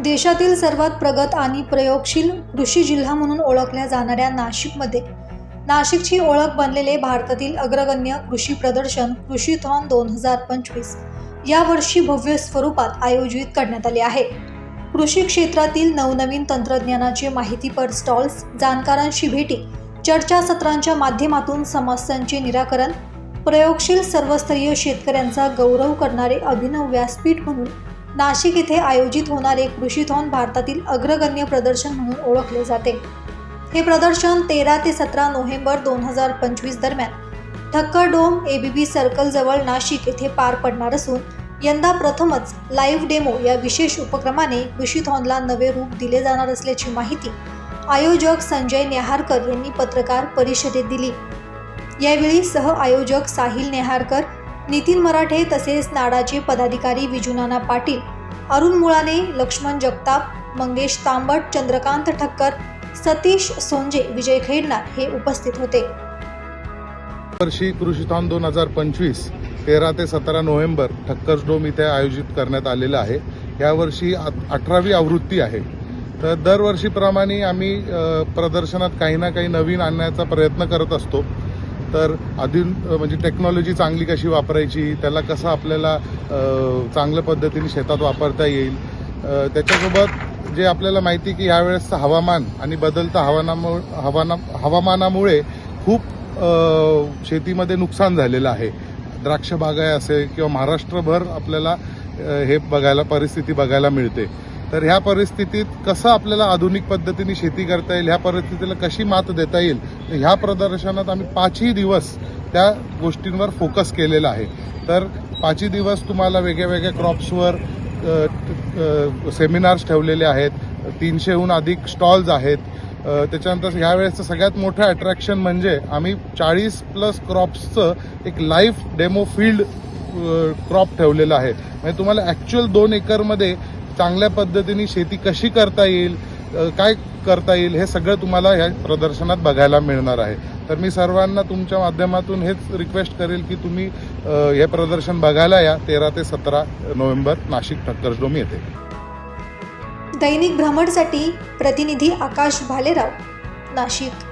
देशातील सर्वात प्रगत आणि प्रयोगशील कृषी जिल्हा म्हणून ओळखल्या जाणाऱ्या नाशिकमध्ये. नाशिकची ओळख बनलेले भारतातील अग्रगण्य कृषी प्रदर्शन कृषीथॉन दोन हजार पंचवीस यावर्षी भव्य स्वरूपात आयोजित करण्यात आले आहे. कृषी क्षेत्रातील नवनवीन तंत्रज्ञानाचे माहितीपर स्टॉल्स जाणकारांशी भेटी चर्चासत्रांच्या माध्यमातून समस्यांचे निराकरण प्रयोगशील सर्वस्तरीय शेतकऱ्यांचा गौरव करणारे अभिनव व्यासपीठ म्हणून नाशिक येथे आयोजित होणारे कृषीथॉन भारतातील अग्रगण्य प्रदर्शन म्हणून ओळखले जाते. हे प्रदर्शन तेरा ते सतरा नोव्हेंबर दोन हजार पंचवीस दरम्यान ठक्कर डोम एबीबी सर्कलजवळ नाशिक येथे पार पडणार असून यंदा प्रथमच लाईव्ह डेमो या विशेष उपक्रमाने कृषीथॉनला नवे रूप दिले जाणार असल्याची माहिती आयोजक संजय नेहारकर यांनी पत्रकार परिषदेत दिली. यावेळी सह आयोजक साहिल नेहारकर नितीन मराठे तसेच नाडाचे पदाधिकारी विजुनाना पाटील अरुण मुळाने लक्ष्मण जगताप मंगेश तांबट चंद्रकांत ठक्कर सतीश सोंजे विजय खेडणार हे उपस्थित होते. वर्षी कृषीथॉन दोन हजार पंचवीस तेरा ते सतरा नोव्हेंबर ठक्कर्स डोम इथे आयोजित करण्यात आलेलं आहे. यावर्षी अठरावी आवृत्ती आहे. तर दरवर्षीप्रमाणे आम्ही प्रदर्शनात काही ना काही नवीन आणण्याचा प्रयत्न करत असतो. तर आधी म्हणजे टेक्नॉलॉजी चांगली कशी वापरायची त्याला कसं आपल्याला चांगल्या पद्धतीने शेतात वापरता येईल त्याच्यासोबत जे आपल्याला माहिती की यावेळेसचं हवामान आणि बदलतं हवानामुळे हवाना हवामानामुळे खूप शेतीमध्ये नुकसान झालेलं आहे. द्राक्ष बागाय असेल किंवा महाराष्ट्रभर आपल्याला हे बघायला परिस्थिती बघायला मिळते. तर ह्या परिस्थितीत कसं आपल्याला आधुनिक पद्धतीने शेती करता येईल ह्या परिस्थितीला कशी मात देता येईल ह्या प्रदर्शनात आम्ही पाचही दिवस त्या गोष्टींवर फोकस केलेला आहे. तर पाचही दिवस तुम्हाला वेगळ्या वेगळ्या क्रॉप्सवर सेमिनार्स ठेवलेले आहेत तीनशेहून अधिक स्टॉल्स आहेत. त्याच्यानंतर ह्यावेळेसचं सगळ्यात मोठं अट्रॅक्शन म्हणजे आम्ही चाळीस प्लस क्रॉप्सचं एक लाईव्ह डेमो फील्ड क्रॉप ठेवलेलं आहे. म्हणजे तुम्हाला ॲक्च्युअल दोन एकरमध्ये चांगल्या पद्धतीने शेती कशी करता येईल काय करता येईल हे सगळं तुम्हाला ह्या प्रदर्शनात बघायला मिळणार आहे. तर मी सर्वांना तुमच्या माध्यमातून हेच रिक्वेस्ट करेल की तुम्ही हे प्रदर्शन बघायला या. तेरा ते सतरा नोव्हेंबर नाशिक ठक्करडोम येथे. दैनिक भ्रमणसाठी प्रतिनिधी आकाश भालेराव नाशिक.